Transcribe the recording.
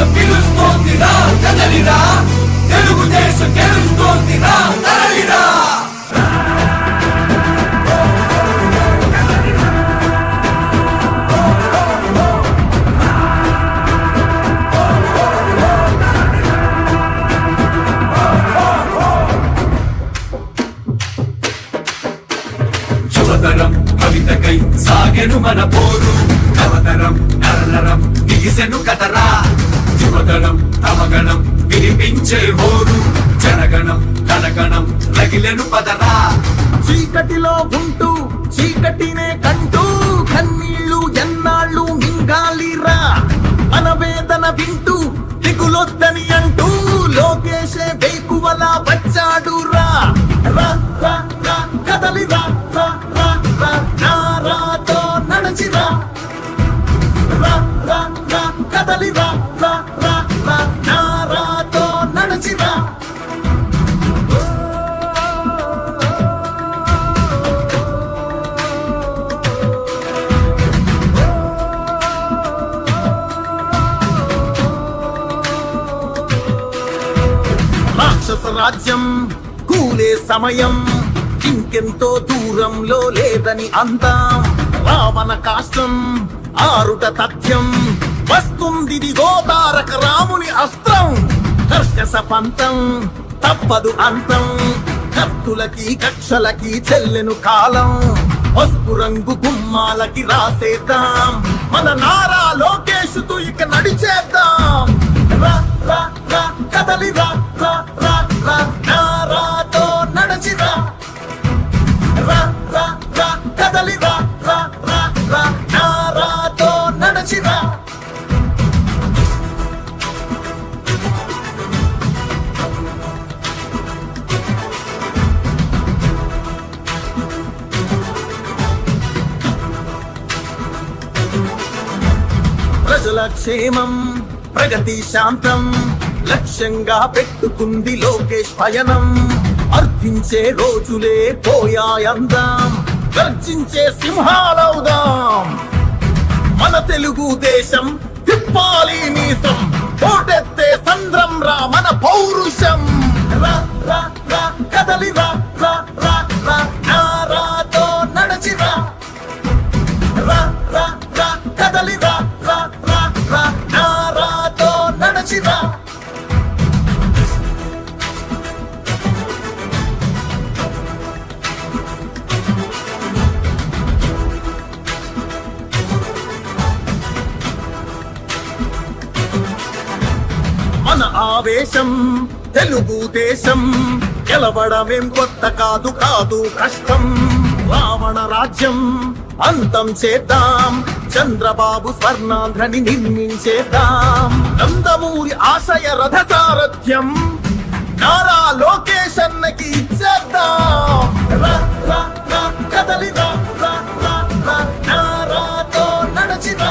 దేశం పిలుస్తోంది రా కదలిరా. తెలుగుదేశం గెలుస్తోంది రా తరలిరా. కవితకై సాగెను మన పోరు. కవతరం నరనరం దిగిసెను కథరా. గణం తమగణం వినిపించే హోరు జనగణం కనగణం రగిలను పదరా. చీకటిలో ఉంటూ చీకటినే కంటూ కన్నీళ్ళు ఎన్నాళ్ళు మింగాలిరా. మన వేదన వింటూ దిగులొద్దని అంటూ లోకేశే వేకువలా వచ్చాడు రా కదలి రా నారాతో నడచిరా. రా. రాక్షస రాజ్యం కూలే సమయం ఇంకెంతో దూరంలో లేదని అందాం. రావణ కాష్టం ఆరుట తథ్యం వస్తుంది తారక రాముని అస్త్రం. కర్కస పంతం తప్పదు అంతం కత్తులకి కక్షలకి చెల్లెను కాలం. పసుపు రంగు గుమ్మాలకి రాసేద్దాం. మన నారాలో ప్రజల క్షేమం ప్రగతి శాంతం లక్ష్యంగా పెట్టుకుంది లోకేష్ పయనం. అర్థించే రోజులే పోయాయందాం గర్జించే సింహాలవుదాం మన తెలుగు దేశం తిప్పాలి నీసం ఓటెత్తే సంద్రం రా మన పౌరుషం. రా రా రా. నడచిరా మన ఆవేశం తెలుగు దేశం గెలవడమేం కొత్త కాదు కాదు కష్టం. రావణ రాజ్యం అంతం చేద్దాం. చంద్రబాబు స్వర్ణాంధ్రని నిర్మించేద్దాం. నందమూరి ఆశయ రథ సారథ్యం నారా లోకేషన్కి ఇచ్చేద్దాం కదలిదా నారాతో నడచిదా